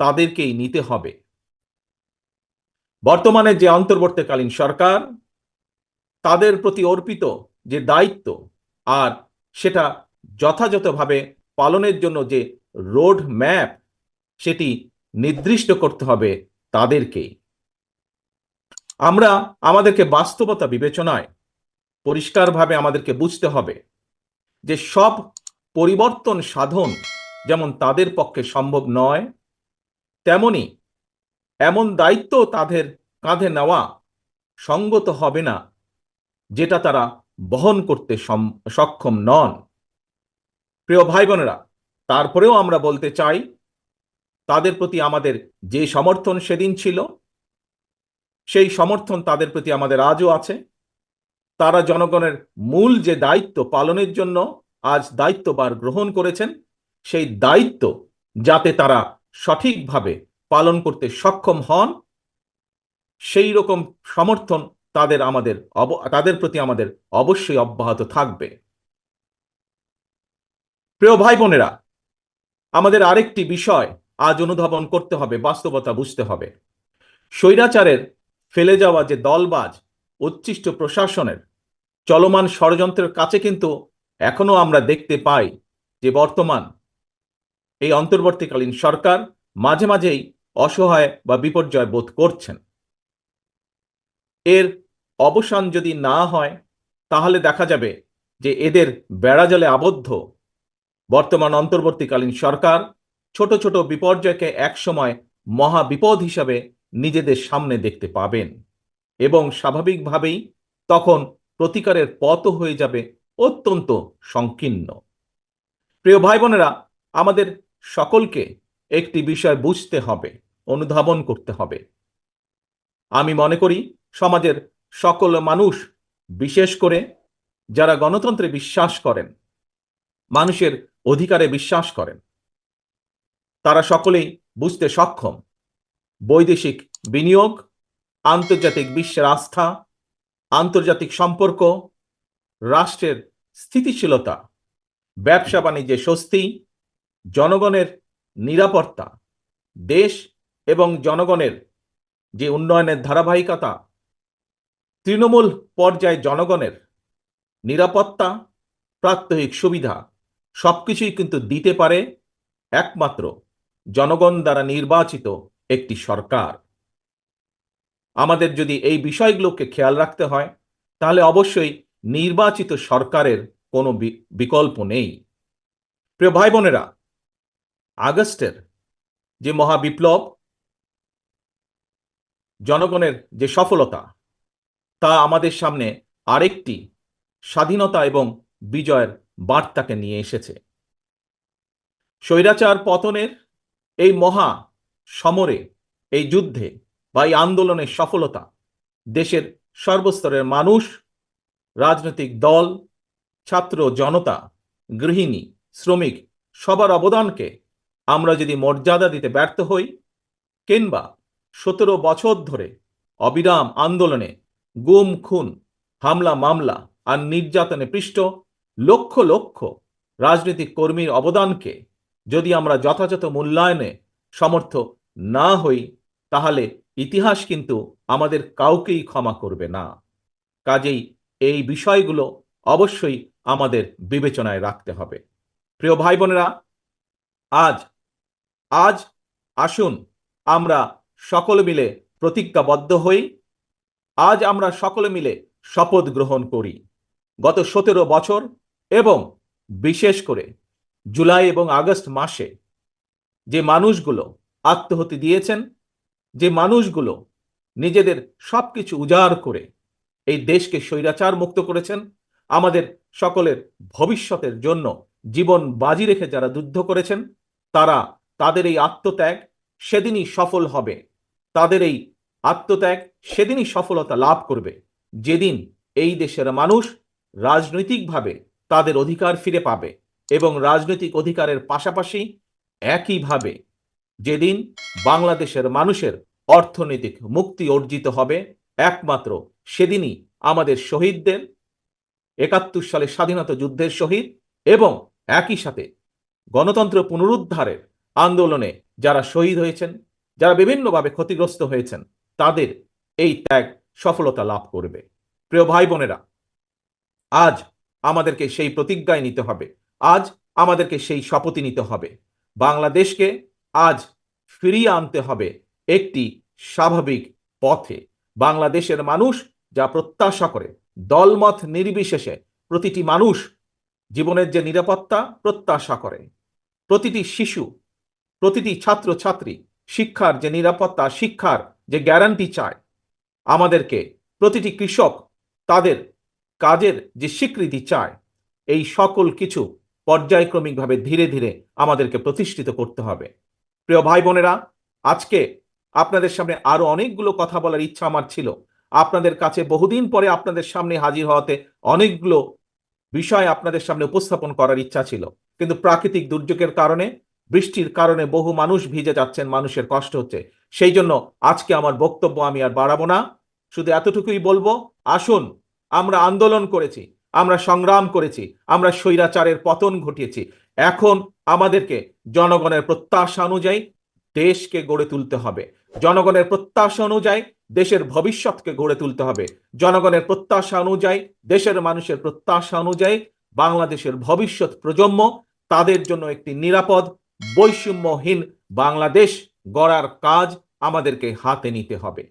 তাদেরকেই নিতে হবে। বর্তমানে যে অন্তর্বর্তীকালীন সরকার, তাদের প্রতি অর্পিত যে দায়িত্ব আর সেটা যথাযথভাবে পালনের জন্য যে রোড ম্যাপ সেটি নির্দিষ্ট করতে হবে তাদেরকেই। আমরা আমাদেরকে বাস্তবতা বিবেচনায় পরিষ্কারভাবে আমাদেরকে বুঝতে হবে যে সব পরিবর্তন সাধন যেমন তাদের পক্ষে সম্ভব নয় তেমনি এমন দায়িত্ব তাদের কাঁধে নেওয়া সঙ্গত হবে না, যেটা তারা বহন করতে সক্ষম নন। প্রিয় ভাই বোনেরা তারপরেও আমরা বলতে চাই, তাদের প্রতি আমাদের যে সমর্থন সেদিন ছিল, সেই সমর্থন তাদের প্রতি আমাদের আজও আছে। তারা জনগণের মূল যে দায়িত্ব পালনের জন্য আজ দায়িত্ববার গ্রহণ করেছেন, সেই দায়িত্ব যাতে তারা সঠিকভাবে পালন করতে সক্ষম হন, সেই রকম সমর্থন তাদের আমাদের তাদের প্রতি আমাদের অবশ্যই অব্যাহত থাকবে। প্রিয় ভাই বোনেরা, আমাদের আরেকটি বিষয় আজ অনুধাবন করতে হবে, বাস্তবতা বুঝতে হবে। স্বৈরাচারের ফেলে যাওয়া যে দলবাজ, উচ্ছিষ্ট প্রশাসনের চলমান ষড়যন্ত্রের কাছে কিন্তু এখনও আমরা দেখতে পাই যে বর্তমান এই অন্তর্বর্তীকালীন সরকার মাঝে মাঝেই অসহায় বা বিপর্যয় বোধ করছেন। এর অবসান যদি না হয়, তাহলে দেখা যাবে যে এদের বেড়াজালে আবদ্ধ। বর্তমান অন্তর্বর্তীকালীন সরকার ছোট ছোট বিপর্যয়কে একসময় মহা বিপদ হিসাবে নিজেদের সামনে দেখতে পাবেন এবং স্বাভাবিকভাবেই তখন প্রতিকারের পথও হয়ে যাবে অত্যন্ত সংকীর্ণ। প্রিয় ভাই বোনেরা আমাদের সকলকে একটি বিষয় বুঝতে হবে, অনুধাবন করতে হবে। আমি মনে করি, সমাজের সকল মানুষ, বিশেষ করে যারা গণতন্ত্রে বিশ্বাস করেন, মানুষের অধিকারে বিশ্বাস করেন, তারা সকলেই বুঝতে সক্ষম। বৈদেশিক বিনিয়োগ, আন্তর্জাতিক বিশ্বের আস্থা, আন্তর্জাতিক সম্পর্ক, রাষ্ট্রের স্থিতিশীলতা ব্যবসা বাণিজ্যে স্বস্তি জনগণের নিরাপত্তা, দেশ এবং জনগণের যে উন্নয়নের ধারাবাহিকতা, তৃণমূল পর্যায়ে জনগণের নিরাপত্তা, প্রাত্যহিক সুবিধা সবকিছুই কিন্তু দিতে পারে একমাত্র জনগণ দ্বারা নির্বাচিত একটি সরকার। আমাদের যদি এই বিষয়গুলোকে খেয়াল রাখতে হয়, তাহলে অবশ্যই নির্বাচিত সরকারের কোনো বিকল্প নেই। প্রিয় ভাই বোনেরা আগস্টের যে মহাবিপ্লব, জনগণের যে সফলতা, তা আমাদের সামনে আরেকটি স্বাধীনতা এবং বিজয়ের বার্তাকে নিয়ে এসেছে। স্বৈরাচার পতনের এই মহা সমরে, এই যুদ্ধে বা এই আন্দোলনের সফলতা দেশের সর্বস্তরের মানুষ, রাজনৈতিক দল, ছাত্র, জনতা, গৃহিণী, শ্রমিক সবার অবদানকে আমরা যদি মর্যাদা দিতে ব্যর্থ হই, কিংবা সতেরো বছর ধরে অবিরাম আন্দোলনে গুম, খুন, হামলা, মামলা আর নির্যাতনে পৃষ্ঠ লক্ষ লক্ষ রাজনৈতিক কর্মীর অবদানকে যদি আমরা যথাযথ মূল্যায়নে সমর্থ না হই, তাহলে ইতিহাস কিন্তু আমাদের কাউকেই ক্ষমা করবে না। কাজেই এই বিষয়গুলো অবশ্যই আমাদের বিবেচনায় রাখতে হবে। প্রিয় ভাই বোনেরা আজ আজ আসুন আমরা সকলে মিলে প্রতিজ্ঞাবদ্ধ হই। আজ আমরা সকলে মিলে শপথ গ্রহণ করি। গত সতেরো বছর এবং বিশেষ করে জুলাই এবং আগস্ট মাসে যে মানুষগুলো আত্মহতি দিয়েছেন, যে মানুষগুলো নিজেদের সবকিছু উজাড় করে এই দেশকে স্বৈরাচার মুক্ত করেছেন, আমাদের সকলের ভবিষ্যতের জন্য জীবন বাজি রেখে যারা যুদ্ধ করেছেন, তারা তাদের এই আত্মত্যাগ সেদিনই সফল হবে। তাদের এই আত্মত্যাগ সেদিনই সফলতা লাভ করবে। যেদিন এই দেশের মানুষ রাজনৈতিকভাবে তাদের অধিকার ফিরে পাবে এবং রাজনৈতিক অধিকারের পাশাপাশি একইভাবে যেদিন বাংলাদেশের মানুষের অর্থনৈতিক মুক্তি অর্জিত হবে, একমাত্র সেদিনই আমাদের শহীদদের, একাত্তর সালে স্বাধীনতা যুদ্ধের শহীদ এবং একই সাথে গণতন্ত্র পুনরুদ্ধারের আন্দোলনে যারা শহীদ হয়েছেন, যারা বিভিন্নভাবে ক্ষতিগ্রস্ত হয়েছেন, তাদের এই ত্যাগ সফলতা লাভ করবে। প্রিয় ভাই বোনেরা, আজ আমাদেরকে সেই প্রতিজ্ঞায় নিতে হবে। আজ আমাদেরকে সেই শপথই নিতে হবে। বাংলাদেশকে আজ ফিরিয়ে আনতে হবে একটি স্বাভাবিক পথে। বাংলাদেশের মানুষ যা প্রত্যাশা করে, দলমত নির্বিশেষে প্রতিটি মানুষ জীবনের যে নিরাপত্তা প্রত্যাশা করে। প্রতিটি শিশু প্রতিটি ছাত্র ছাত্রী শিক্ষার যে নিরাপত্তা, শিক্ষার যে গ্যারান্টি চায়, আমাদেরকে প্রতিটি কৃষক তাদের কাজের যে স্বীকৃতি চায়, এই সকল কিছু পর্যায়ক্রমিকভাবে ধীরে ধীরে আমাদেরকে প্রতিষ্ঠিত করতে হবে। প্রিয় ভাই বোনেরা আজকে আপনাদের সামনে আরও অনেকগুলো কথা বলার ইচ্ছা আমার ছিল। আপনাদের কাছে বহুদিন পরে আপনাদের সামনে হাজির হওয়াতে অনেকগুলো বিষয় আপনাদের সামনে উপস্থাপন করার ইচ্ছা ছিল। কিন্তু প্রাকৃতিক দুর্যোগের কারণে বৃষ্টির কারণে বহু মানুষ ভিজে যাচ্ছেন, মানুষের কষ্ট হচ্ছে। সেই জন্য আজকে আমার বক্তব্য আমি আর বাড়াবো না। শুধু এতটুকুই বলব, আসুন, আমরা আন্দোলন করেছি, আমরা সংগ্রাম করেছি, আমরা স্বৈরাচারের পতন ঘটিয়েছি। এখন আমাদেরকে জনগণের প্রত্যাশা অনুযায়ী দেশকে গড়ে তুলতে হবে। জনগণের প্রত্যাশা অনুযায়ী দেশের ভবিষ্যৎকে গড়ে তুলতে হবে। জনগণের প্রত্যাশা অনুযায়ী, দেশের মানুষের প্রত্যাশা অনুযায়ী বাংলাদেশের ভবিষ্যৎ প্রজন্ম তাদের জন্য একটি নিরাপদ বৈষম্যহীন বাংলাদেশ গড়ার কাজ আমাদেরকে হাতে নিতে হবে।